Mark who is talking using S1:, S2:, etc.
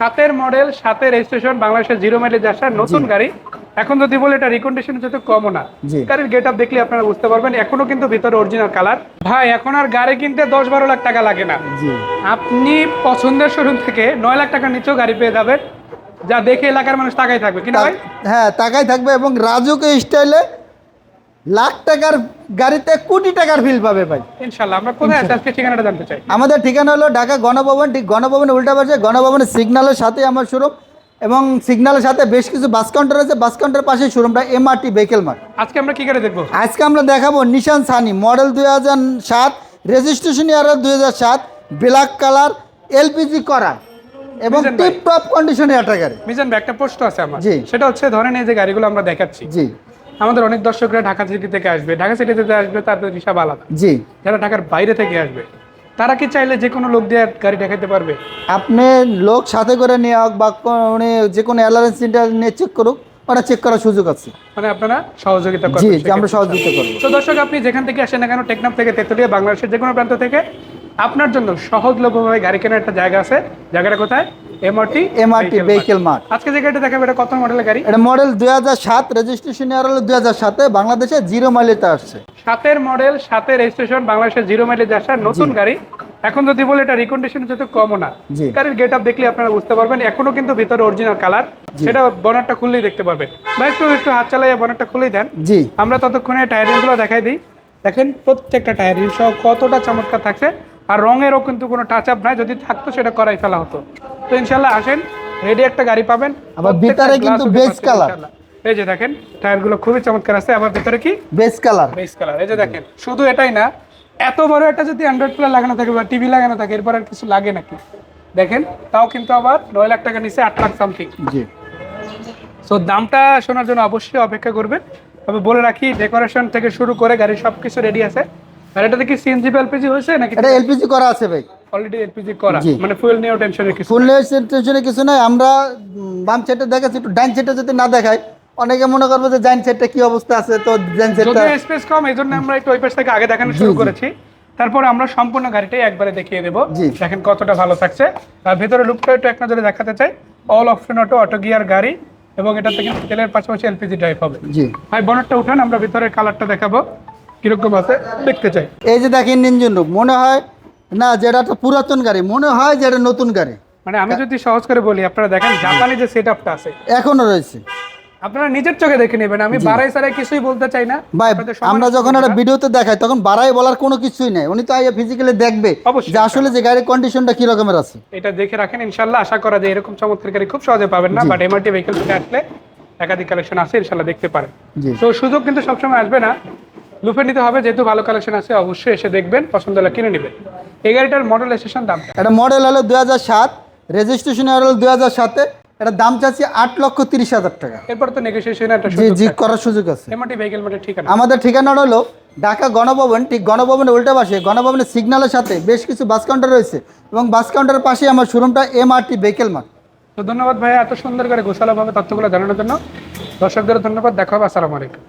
S1: সাতের মডেল সাতের রেজিস্ট্রেশন বাংলাদেশের জিরো মাইলেজ আসার নতুন গাড়ি। এখন যদি বলে এটা রিকন্ডিশন যেহেতু কমও না। গাড়ির গেট আপ দেখলে আপনারা বুঝতে পারবেন এখনও কিন্তু ভিতরে অরিজিনাল কালার ভাই এখন আর গাড়ি কিনতে দশ বারো লাখ টাকা লাগে না। আপনি পছন্দের শোরুম থেকে নয় লাখ টাকার নিচেও গাড়ি পেয়ে যাবেন। যা দেখে এলাকার মানুষ তাকাই থাকবে। কিনা ভাই?
S2: হ্যাঁ টাকাই থাকবে এবং রাজুকে স্টাইলে লাখ টাকার গাড়িতে কোটি টাকার ফিল পাবে ভাই।
S1: ইনশাল্লাহ আমরা কোথায় আছি? আজকে ঠিকানাটা জানতে চাই।
S2: আমাদের ঠিকানা হলো ঢাকা গণভবন ঠিক গণভবনের উল্টা পাশে গণভবনের সিগন্যালের সাথে আমার শোরুম এবং সিগন্যালের সাথে বেশ কিছু বাস কাউন্টার আছে। বাস কাউন্টার পাশে শোরুমটা এমআরটি ভেহিকেল মার্ট
S1: আজকে আমরা কি গাড়ি দেখব?
S2: আজকে আমরা দেখাবো নিশান সানি মডেল দুই হাজার সাত রেজিস্ট্রেশন ইয়ার দুই হাজার সাত ব্ল্যাক কালার এলপিজি করা এবং টিপ টপ কন্ডিশনে একটা গাড়ি।
S1: মিজান ভাই একটা প্রশ্ন আছে আমার।
S2: জি।
S1: সেটা হচ্ছে ধরেন এই যে গাড়িগুলো আমরা দেখাচ্ছি।
S2: জি।
S1: আমাদের অনেক দর্শকরা ঢাকা সিটি থেকে আসবে। ঢাকা সিটি থেকে আসবে তাদের হিসাব আলাদা।
S2: জি।
S1: যারা ঢাকার বাইরে থেকে আসবে তারা কি চাইলে যে কোনো লোক দিয়ে গাড়ি দেখাতে পারবে?
S2: আপনি লোক সাথে করে নিয়ে হোক বা উনি যে কোনো অ্যালারেন্স সেন্টার নিয়ে চেক করুক ওটা চেক করার সুযোগ আছে।
S1: মানে আপনারা সহযোগিতা করবেন
S2: জি, আমরা সহযোগিতা করব।
S1: তো দর্শক আপনি যেখান থেকে আসেন না কেন টেকনাফ থেকে তেতুলিয়া বাংলাদেশের যে কোনো প্রান্ত থেকে আপনার জন্য সহজলভ্যভাবে গাড়ি কেনার একটা জায়গা আছে। জায়গাটা কোথায়? এমআরটি
S2: এমআরটি ভেহিকেল মার্ট
S1: আজকে যে গাড়িটা দেখাবে এটা কত মডেলের গাড়ি?
S2: এটা মডেল দুই হাজার সাত রেজিস্ট্রেশন ইয়ার হলো দুই হাজার সাতে বাংলাদেশে জিরো মাইলেতে আসছে।
S1: সাতের মডেল সাতের রেজিস্ট্রেশন বাংলাদেশের জিরো মাইলেজ আসার নতুন গাড়ি। এখন যদি বলে এটা রিকন্ডিশন যেহেতু কমও না। গাড়ির গেট আপ দেখলে আপনারা বুঝতে পারবেন এখনও কিন্তু ভিতরে অরিজিনাল কালার সেটা বনারটা খুললেই দেখতে পারবেন। ভাই একটু একটু হাত চালাইয়া বনারটা খুলেই দেন।
S2: জি।
S1: আমরা ততক্ষণে টায়ারিংগুলো দেখাই দিই। দেখেন প্রত্যেকটা টায়ারিং সহ কতটা চমৎকার থাকছে। আর রঙেরও কিন্তু কোনো টাচ আপ নাই যদি থাকতো সেটা করাই ফেলা হতো। তো ইনশাল্লাহ আসেন রেডি একটা গাড়ি পাবেন।
S2: আবার ভিতরে কিন্তু
S1: পাচ্ছেন
S2: কালার।
S1: এই যে দেখেন টায়ারগুলো খুবই চমৎকার আছে আবার ভিতরে কি?
S2: বেস কালার
S1: বেস কালার এই যে দেখেন শুধু এটাই না এত বড় একটা যদি অ্যান্ড্রয়েড প্লে লাগানো থাকে বা টিভি লাগানো থাকে এরপর আর কিছু লাগে নাকি? দেখেন তাও কিন্তু আবার নয় লাখ টাকা নিচে আট লাখ সামথিং
S2: জি।
S1: সো দামটা শোনার জন্য অবশ্যই অপেক্ষা করবেন। তবে বলে রাখি ডেকোরেশন থেকে শুরু করে গাড়ির সব কিছু রেডি আছে। আর এটাতে কি সিএনজি এলপিজি হয়েছে নাকি
S2: এটা এলপিজি করা আছে ভাই।
S1: অলরেডি এলপিজি করা। মানে ফুয়েল নিয়েও টেনশনের কিছু
S2: ফুল টেনশনে কিছু নাই। আমরা বাম দেখাচ্ছি একটু সেটে যদি না দেখাই অনেকে মনে করবে যে ডাইন সেটটা কি অবস্থা আছে তো ডাইন সেটটা
S1: যদিও স্পেস কম আমরা একটু ওই পাশ থেকে আগে দেখানো শুরু করেছি। তারপরে আমরা সম্পূর্ণ গাড়িটাই একবারে দেখিয়ে দেবো। দেখেন কতটা ভালো থাকছে। আর ভেতরে লুকটা একটু এক নজরে দেখাতে চাই। All option auto auto gear গাড়ি এবং এটা থেকে তেলের পাশাপাশি এলপিজি ড্রাইভ হবে।
S2: জি।
S1: ভাই বনেটটা উঠান আমরা ভিতরের কালারটা দেখাবো। কীরকম আছে দেখতে চাই।
S2: এই যে দেখেন ইঞ্জিন রুম মনে হয় না যেটা একটা পুরাতন গাড়ি মনে হয় যে এটা নতুন গাড়ি।
S1: মানে আমি যদি সহজ করে বলি আপনারা দেখেন জাপানি যে সেট আপটা আছে।
S2: এখনও রয়েছে।
S1: আপনারা নিজের চোখে দেখে নেবেন আমি বাড়াই সারাই কিছুই বলতে চাই না।
S2: ভাই আমরা যখন একটা ভিডিওতে দেখাই তখন বাড়াই বলার কোনো কিছুই নাই। উনি তো আইয়া ফিজিক্যালি দেখবে। যে আসলে যে গাড়ির কন্ডিশনটা কি রকমের আছে।
S1: এটা দেখে রাখেন ইনশাল্লাহ আশা করা যায় এরকম চমৎকার গাড়ি খুব সহজে পাবেন না বাট এমআরটি ভেহিকেল থেকে আসলে একাধিক কালেকশন আছে ইনশাল্লাহ দেখতে পারেন। তো সুযোগ কিন্তু সবসময় আসবে না। লুফে নিতে হবে যেহেতু ভালো কালেকশন আছে অবশ্যই এসে দেখবেন পছন্দ হলে কিনে নেবেন। এই গাড়িটার মডেল স্টেশন দাম
S2: এটা মডেল হলো দু হাজার সাত রেজিস্ট্রেশন হলো দুই হাজার সাতে এটা দাম চাচ্ছি আট লক্ষ তিরিশ হাজার টাকা।
S1: এরপর তো নেগোসিয়েশন একটা
S2: জি জি করার সুযোগ আছে।
S1: এমআরটি ভেহিকেল ঠিকানা?
S2: আমাদের ঠিকানা হলো ঢাকা গণভবন ঠিক গণভবনের উল্টা পাশে। গণভবনের সিগন্যালের সাথে বেশ কিছু বাস কাউন্টার রয়েছে এবং বাস কাউন্টারের পাশে আমার শোরুমটা এমআরটি ভেহিকেল মার্ট
S1: তো ধন্যবাদ ভাইয়া এত সুন্দর করে গোছালোভাবে তথ্যগুলো জানানোর জন্য। দর্শকদের ধন্যবাদ দেখা হবে আসসালামু আলাইকুম।